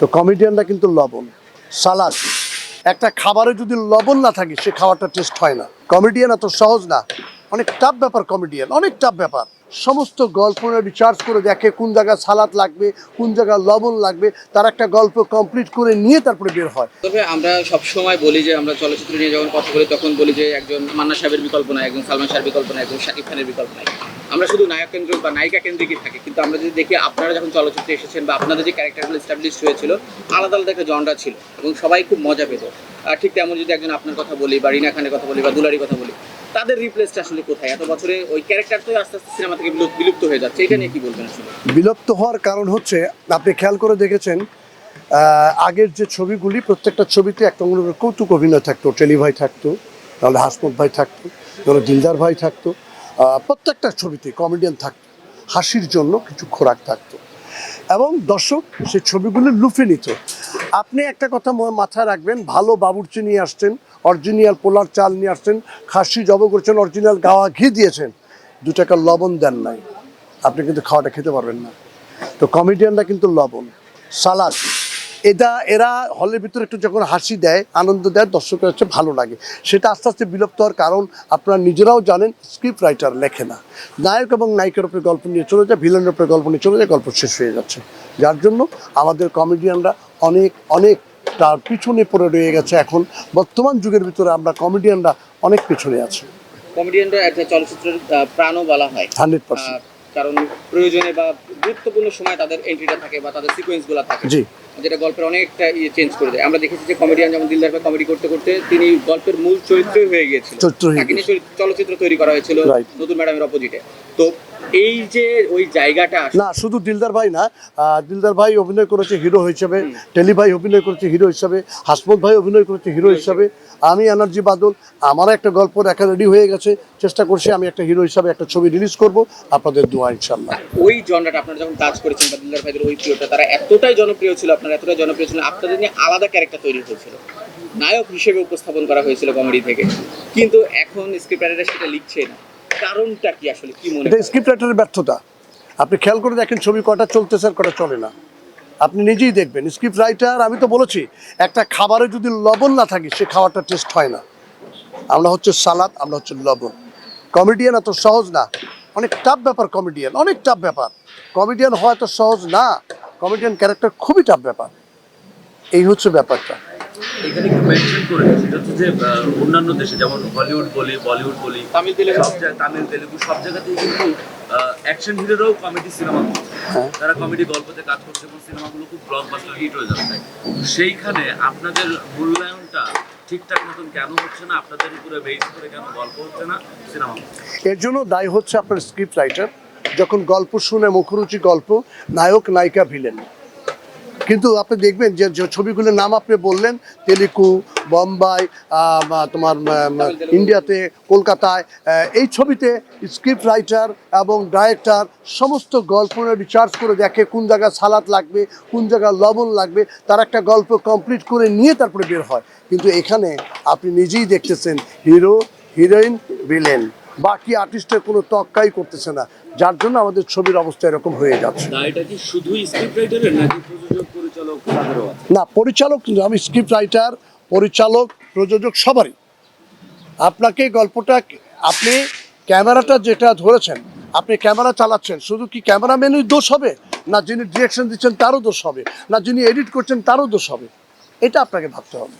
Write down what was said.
তো কমেডিয়ানরা কিন্তু লবণ, সালাদ। একটা খাবারে যদি লবণ না থাকে, সে খাবারটা টেস্ট হয় না। কমেডিয়ান এত সহজ না। অনেক টাফ ব্যাপার কমেডিয়ান অনেক টাফ ব্যাপার। সমস্ত গল্প রিচার্জ করে দেখে কোন জায়গায় সালাদ লাগবে, কোন জায়গায় লবণ লাগবে, তার একটা গল্প কমপ্লিট করে নিয়ে তারপরে বের হয়। তবে আমরা সব সময় বলি যে, আমরা চলচ্চিত্র নিয়ে যখন কথা বলি, তখন বলি যে, একজন মান্না সাহেবের বিকল্প নাই, একজন সালমান শাহের বিকল্প নাই, একজন শাকিব খানের বিকল্প নাই। আমরা শুধু নায়ক কেন্দ্রিক বা নায়িকা কেন্দ্রিকই থাকি, কিন্তু আমরা যদি দেখি আপনারা যখন চলচ্চিত্রে এসেছেন বা আপনাদের যে ক্যারেক্টারগুলো এস্টাবলিশ হয়েছিল, আলাদা আলাদা একটা জনরা ছিল এবং সবাই খুব মজা পেত। আর ঠিক তেমন যদি একজন আপনার কথা বলি বা রিনা খানের কথা বলি বা দুলারির কথা বলি, তাদের রিপ্লেসটা আসলে কোথায়? এত বছরে ওই ক্যারেক্টার তো আস্তে আস্তে সিনেমা থেকে বিলুপ্ত হয়ে যাচ্ছে, এটা নিয়ে কি বলবেন আসলে? বিলুপ্ত হওয়ার কারণ হচ্ছে, আপনি খেয়াল করে দেখেছেন আগের যে ছবিগুলি, প্রত্যেকটা ছবিতে একটা অন্য কৌতুক অভিনয় থাকতো। টেলি ভাই থাকতো নাহলে হাসমত ভাই থাকতো নাহলে দিলদার ভাই থাকতো। প্রত্যেকটা ছবিতে কমেডিয়ান থাকতো, হাসির জন্য কিছু খোরাক থাকতো। এবং দর্শক সেই ছবিগুলো লুফে নিত। আপনি একটা কথা মাথায় রাখবেন, ভালো বাবুর্চি নিয়ে আসছেন অরিজিনাল পোলার চাল নিয়ে আসছেন, খাসি জব করছেন অরিজিনাল গাওয়া ঘি দিয়েছেন, দু টাকা লবণ দেন নাই। আপনি কিন্তু খাওয়াটা খেতে পারবেন না। তো কমেডিয়ানরা কিন্তু লবণ, সালাদ। এটা এরা হলের ভিতরে একটু যখন হাসি দেয় আনন্দ দেয় দর্শকের হচ্ছে ভালো লাগে। সেটা আস্তে আস্তে বিলুপ্ত হওয়ার কারণ আপনারা নিজেরাও জানেন স্ক্রিপ্ট রাইটার লেখে না। নায়ক এবং নায়িকার উপরে গল্প নিয়ে চলে যায় ভিলেনের উপরে গল্প নিয়ে চলে যায় গল্প শেষ হয়ে যাচ্ছে। যার জন্য আমাদের কমেডিয়ানরা অনেক অনেক তার পিছনে পড়ে রয়ে গেছে এখন। বর্তমান যুগের ভিতরে আমরা কমেডিয়ানরা অনেক পিছনে আছি। কমেডিয়ানরা একটা চলচ্চিত্রের প্রাণও বলা হয়। Hundred percent. কারণ প্রয়োজনে বা গুরুত্বপূর্ণ সময় তাদের এন্ট্রিটা থাকে বা তাদের সিকোয়েন্সগুলো থাকে। জি। যেটা গল্পের অনেকটা ইয়ে চেঞ্জ করে দেয়। আমরা দেখেছি যে কমেডিয়ান যেমন দিলদার ভাই কমেডি করতে করতে তিনি গল্পের মূল চরিত্রই হয়ে গিয়েছিল। তাকে নিয়ে চলচ্চিত্র তৈরি করা হয়েছিল. নতুন ম্যাডামের অপোজিটে তো এই যে ওই জায়গাটা না শুধু দিলদার ভাই না দিলদার ভাই অভিনয় করেছে হিরো হিসেবে টেলি ভাই অভিনয় করেছে হিরো হিসাবে হাসমত ভাই অভিনয় করেছে হিরো হিসাবে আমি এনার্জি বাদল আমার একটা গল্প দেখা রেডি হয়ে গেছে চেষ্টা করছি আমি একটা হিরো হিসাবে একটা ছবি রিলিজ করব আপনাদের দোয়া ইনশাল্লাহ ওই জনরাটা আপনারা যখন কাজ করেছেন বা দিলদার ভাইদের ওই প্রিয়টা তারা এতটাই জনপ্রিয় ছিল আপনারা এতটাই জনপ্রিয় ছিল আপনাদের নিয়ে আলাদা ক্যারেক্টার তৈরি হয়েছিল। নায়ক হিসেবে উপস্থাপন করা হয়েছিল কমেডি থেকে। কিন্তু এখন স্ক্রিপ্ট সেটা লিখছে না। কারণটা কি আসলে? কি মনে এটা স্ক্রিপ্ট রাইটারের ব্যর্থতা। আপনি খেয়াল করে দেখেন ছবি কটা চলতেছে আর কটা চলে না। আপনি নিজেই দেখবেন স্ক্রিপ্ট রাইটার আমি তো বলেছি একটা খাবারে যদি লবণ না থাকে সে খাবারটা টেস্ট হয় না। আমরা হচ্ছে সালাদ আমরা হচ্ছে লবণ। কমেডিয়ান এত সহজ না। অনেক টাফ ব্যাপার কমেডিয়ান অনেক টাফ ব্যাপার। কমেডিয়ান হওয়া এত সহজ না। কমেডিয়ান ক্যারেক্টার খুবই টাফ ব্যাপার। এই হচ্ছে ব্যাপারটা। এখানে একটু মেনশন করে সেটা হচ্ছে যে অন্যান্য দেশে যেমন হলিউড বলি বলিউড বলি তামিল তেলেগু। সব জায়গায় তামিল তেলেগু সব জায়গাতেই কিন্তু অ্যাকশন হিরোরাও কমেডি সিনেমা করছে। হ্যাঁ। তারা কমেডি গল্পতে কাজ করছে এবং সিনেমাগুলো খুব ব্লকবাস্টার হিট হয়ে যাচ্ছে। সেইখানে আপনাদের মূল্যায়নটা ঠিকঠাক মতন কেন হচ্ছে না? আপনাদের উপরে বেস করে কেন গল্প হচ্ছে না? সিনেমা এর জন্য দায়ী হচ্ছে আপনার স্ক্রিপ্ট রাইটার যখন গল্প শুনে মুখরুচি গল্প নায়ক নায়িকা ভিলেন কিন্তু আপনি দেখবেন যে ছবিগুলোর নাম আপনি বললেন তেলেগু বোম্বাই তোমার ইন্ডিয়াতে, কলকাতায় এই ছবিতে স্ক্রিপ্ট রাইটার এবং ডাইরেক্টর সমস্ত গল্প রিচার্জ করে দেখে কোন জায়গায় সালাদ লাগবে, কোন জায়গায় লবণ লাগবে, তার একটা গল্প কমপ্লিট করে নিয়ে তারপরে বের হয়। কিন্তু এখানে আপনি নিজেই দেখতেছেন হিরো হিরোইন ভিলেন বাকি আর্টিস্টের কোনো তক্কাই করতেছে না। যার জন্য আমাদের ছবির অবস্থা এরকম হয়ে যাচ্ছে। দায়টা কি শুধুই স্ক্রিপ্ট রাইটারের নাকি না, পরিচালক, আমি স্ক্রিপ্ট রাইটার পরিচালক, প্রযোজক সবারই। আপনাকে গল্পটা, আপনি ক্যামেরাটা যেটা ধরেছেন, আপনি ক্যামেরা চালাচ্ছেন, শুধু কি ক্যামেরাম্যানই দোষ হবে? না, যিনি ডিরেকশন দিচ্ছেন, তারও দোষ হবে। না, যিনি এডিট করছেন, তারও দোষ হবে। এটা আপনাকে ভাবতে হবে।